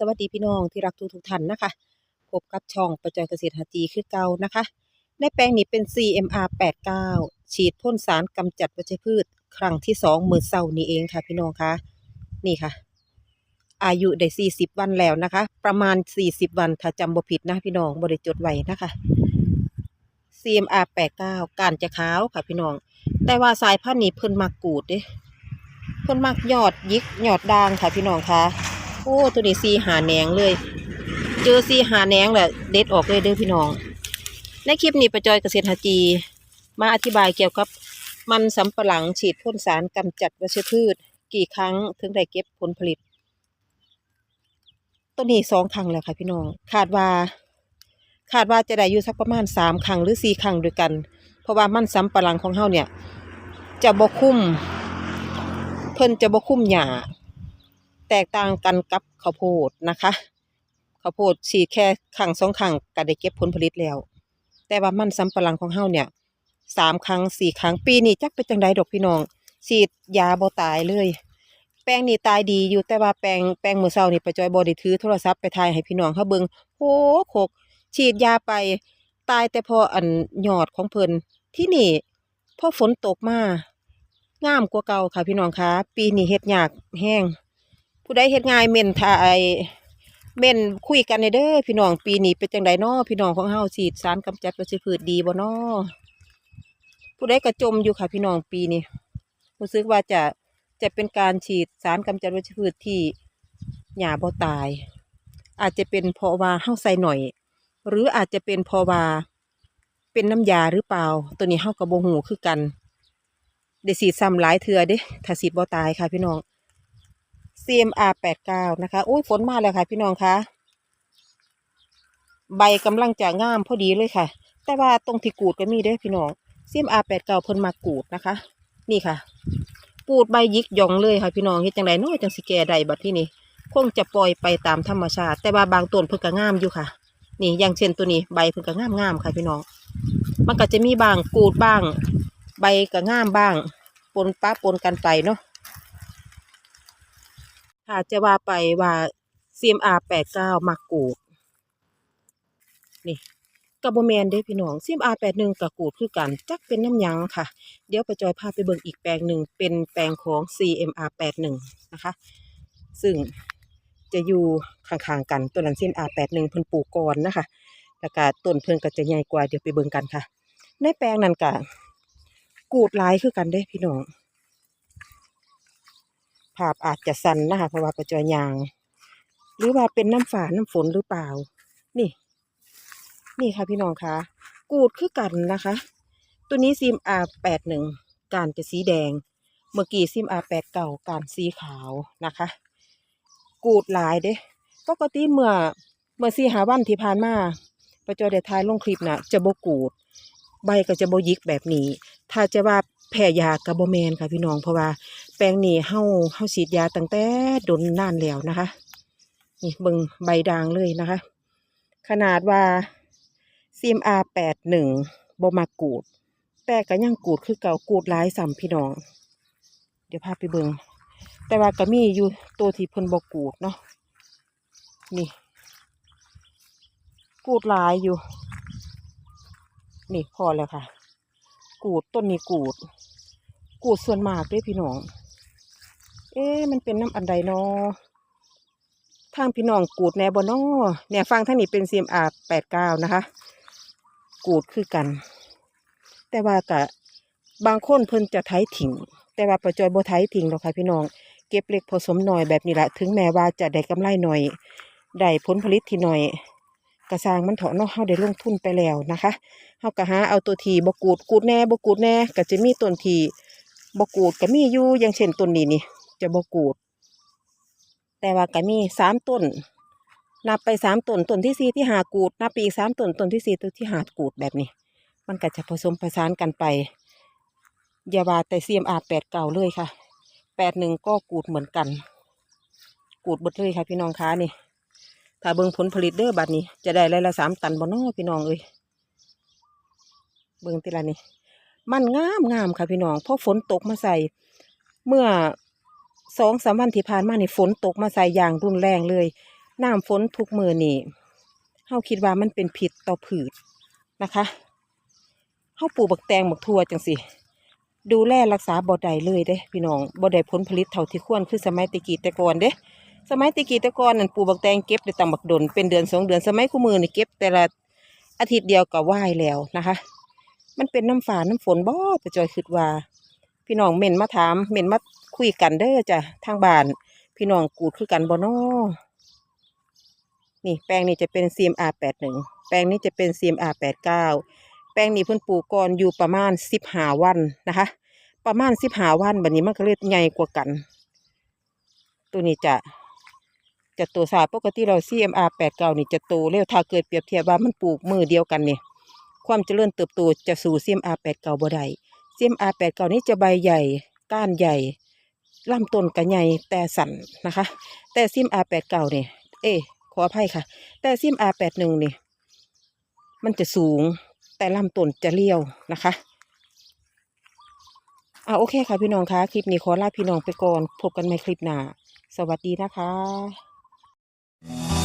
สวัสดีพี่น้องที่รักทุกทุกท่านนะคะพบกับช่องประจอยเกษตรหาจีคือเก่านะคะ ในแปลงนี้เป็น CMR 89ฉีดพ่นสารกำจัดวัชพืช ครั้งที่สองมือเศร้านี้เองค่ะ พี่น้องคะนี่ค่ะ อายุได้ 40 วันแล้วนะคะ ประมาณ 40 วันถ้าจำบ่ผิดนะพี่น้องบริจดไว้นะคะ CMR 89การจะขาวค่ะพี่น้อง แต่ว่าสายพันธุ์นี้เพิ่นมักกูดเด้เพิ่นมักยอดยิกยอดด่างค่ะพี่น้องคะ อ้ตัวนี้ซีหาแหนงเลย เจอซีหาแหนงแหละเด็ดออกเลยเด้อพี่น้อง ในคลิปนี้ประจอยเกษตรหาจี มาอธิบายเกี่ยวกับ มันสำปะหลังฉีดพ่นสารกำจัดวัชพืช กี่ครั้งถึงได้เก็บผลผลิต ตัวนี้สองครั้งแล้วค่ะพี่น้องคาดว่า คาดว่าจะได้อยู่สักประมาณสามครั้งหรือสี่ครั้งด้วยกัน เพราะว่ามันสำปะหลังของเฮาเนี่ย จะบกคุ้มเพิ่นจะบกคุ้มหญ้า แตกต่างกันกับข้าวโพดนะคะข้าวโพดฉีแค่ครั้งสองครั้งก็ได้เก็บผลผลิตแล้ว แต่ว่ามันสำปะหลังของเฮาเนี่ยสามครั้งสี่ครั้งปีนี้จักเป็นจังไดดอกพี่น้องฉีดยาบ่ตายเลย แปลงนี่ตายดีอยู่แต่ว่าแปลงแปลงมือเช้านี่ประจอยบ่ได้ถือโทรศัพท์ไปถ่ายให้พี่น้องเขาเบิ่งโอ้โขกฉีดยาไปตายแต่พออันยอดของเพิ่นที่นี่พอฝนตกมางามกว่าเก่าค่ะพี่น้องคะปีนี้เฮ็ดยากแห้ง ผู้ใดเฮ็ดง่ายเม่นทายเม่นคุยกันในเด้อพี่น้องปีนี้เป็นจังไดน้อพี่น้องของเฮาฉีดสารกำจัดวัชพืชดีบ่น้อผู้ใดก็จมอยู่ค่ะ พี่น้องปีนี้รู้สึกว่าจะจะเป็นการฉีดสารกำจัดวัชพืชที่หญ้าบ่ตาย อาจจะเป็นเพราะว่าเฮาใส่หน่อย หรืออาจจะเป็นเพราะว่าเป็นน้ำยาหรือเปล่า ตัวนี้เฮากับโบหูคือกันได้สีดซ้ำหลายเทือเด้ถ้าสีดบ่ตายค่ะพี่น้อง CMR 89นะคะอุ้ยฝนมาแล้วค่ะ พี่น้องคะใบกำลังจะงามพอดีเลยค่ะ แต่ว่าตรงที่กูดก็มีด้อพี่น้อง CMR 89เพิ่นมากูดนะคะ นี่ค่ะ กูดใบยิกยองเลยค่ะพี่น้องเฮ็ดจังไดน้อยจังสิแก่ได้บัดที่นี่คงจะปล่อยไปตามธรรมชาติ แต่ว่าบางต้นเพิ่นก็งามอยู่ค่ะ นี่อย่างเช่นตัวนี้ใบเพิ่นก็งามงามค่ะพี่น้อง มันก็จะมีบางกูดบ้าง ใบก็งามบ้างปนป้าปนกันไปเนาะ ถ้าจะว่าไปว่า CMR 89มักกูดนี่กับบแมนเด้พี่น้อง CMR 81กับกูดคือกันจักเป็นน้ำยังค่ะ เดี๋ยวไปจอยพาไปเบิ่งอีกแปลงหนึ่งเป็นแปลงของ CMR 81นะคะ ซึ่งจะอยู่ข้างๆกันต้นนั้น CMR 81เพิ่นปลูกก่อนนะคะแล้วก็ต้นเพิ่นก็จะใหญ่กว่าเดี๋ยวไปเบิ่งกันค่ะ ในแปลงนั้นก็กูดลายคือกันเด้พี่น้อง ภาพอาจจะสั่นนะคะเพราะว่าประจอยยาง หรือว่าเป็นน้ำฝาน้ำฝนหรือเปล่า นี่ นี่ค่ะพี่น้องคะกูดคือกันนะคะ ตัวนี้ซิมอาแปดหนึ่งการจะสีแดง เมื่อกี้ซิมอาแปดเก่าการสีขาวนะคะ กูดหลายเด้ปกติเมื่อเมื่อสีหาวันที่ผ่านมาประจอยเดทายลงคลิปน่ะจะโบกูด ใบก็จะโบยิกแบบนี้ ถ้าจะว่า แพ้ยากับบแมนค่ะพี่น้องเพราะว่าแปลงนี้เฮาเฮาฉีดยาตั้งแต่ดนนานแล้วนะคะ นี่เบิ่งใบด่างเลยนะคะ ขนาดว่า CMR แปดหนึ่งบมากูด แต่ก็ยังกูดคือเก่ากูดหลายสามพี่น้อง เดี๋ยวพาไปเบิ่งแต่ว่าก็มีอยู่ตัวที่เพิ่นบกูดเนาะนี่กูดหลายอยู่ นี่พอแล้วค่ะ กูดต้นนี้กูด กูดส่วนมากเด้วยพี่น้อง เอ๊ะมันเป็นน้ำอันใดเนาะทางพี่น้องกูดแนบนอเนี่ยฟังท่างนี้เป็น CMR แปดเก้านะคะ กูดคือกัน แต่ว่ากะบางคนเพิ่นจะไถถิ่ง แต่ว่าประจอยโบไถถิ่งหรอกค่ะพี่น้อง เก็บเล็กผสมหน่อยแบบนี้แหละถึงแม้ว่าจะได้กำไรหน่อยได้ผลผลิตที่หน่อย กระซางมันเถาะเนาะเฮาได้ลงทุนไปแล้วนะคะเฮาก็หาเอาตัวทีบกูดกูดแน่บกูดแน่ก็จะมีต้นทีบกูดก็มีอยู่อย่างเช่นต้นนี้นี่ จะบกูด แต่ว่าก็มีสามต้น นับไปสามต้นต้นที่สี่ที่หากูดนับไปอีกสามต้นต้นที่สี่ต้นที่หากูดแบบนี้ มันก็จะผสมผสานกันไปอย่าว่าแต่เซีเอ็มอาแปดเก่าเลยค่ะแปดหนึ่งก็กูดเหมือนกัน กูดหมดเลยค่ะพี่น้องค้านี่ ถ้าเบิ่งผลผลิตเด้อบัดนี้ จะได้ไรละสามตันบ่น้อพี่น้องเอ้ยเบิ่งทีละนี่ มันงามงามค่ะพี่น้องเพราะฝนตกมาใส่ เมื่อสองสามวันที่ผ่านมานี่ฝนตกมาใส่อย่างรุนแรงเลย น้ำฝนทุกมือนี่เฮาคิดว่ามันเป็นพิษต่อผืชนะคะเฮาปลูกบักแตงบักทั่วจังสิดูแลรักษาบ่ได้เลยเด้ พี่น้องบ่ได้ผลผลิตเท่าที่ควรคือสมัยตะกี้แต่ก่อนเด้ สมัยตะกี้ต่ก่อนนั่นปลูกบักแตงเก็บได้ตามบักดนเป็นเดือนสองเดือนสมัยคู่มือนี่เก็บ แต่ละอาทิตย์เดียวก็ว่ายแล้วนะคะ มันเป็นน้ำฝาน้ำฝนบ่ไปจอยคิดว่า พี่น้องเม่นมาถามเม่นมาคุยกันเด้อจ้ะทางบ้าน พี่น้องกูดคือกันบ่นอนี่แปลงนี้จะเป็น CMR 81แปลงนี้จะเป็น CMR 89แปลงนี้เพิ่นปลูกก่อนอยู่ประมาณ15วันนะคะ ประมาณ15วันบัดนี้มันก็เลยใหญ่กว่ากัน ตัวนี้จะ จะโตสาปกติเรา CMR 89นี่จะโตเร็วถ้าเกิดเปรียบเทียบว่ามันปลูกมือเดียวกันเนี่ยความเจริญเติบโตจะสู่ CMR 89บ่ได้ CMR 89นี่จะใบใหญ่ก้านใหญ่ลำต้นก็ใหญ่แต่สั่นนะคะ แต่ CMR 89นี่ยเอ้ขออภัยค่ะ แต่ CMR 81นี่มันจะสูงแต่ลำต้นจะเลี้ยวนะคะอ่าโอเคค่ะพี่น้องคะคลิปนี้ขอลาพี่น้องไปก่อนพบกันใหม่คลิปหน้าสวัสดีนะคะ Thank you.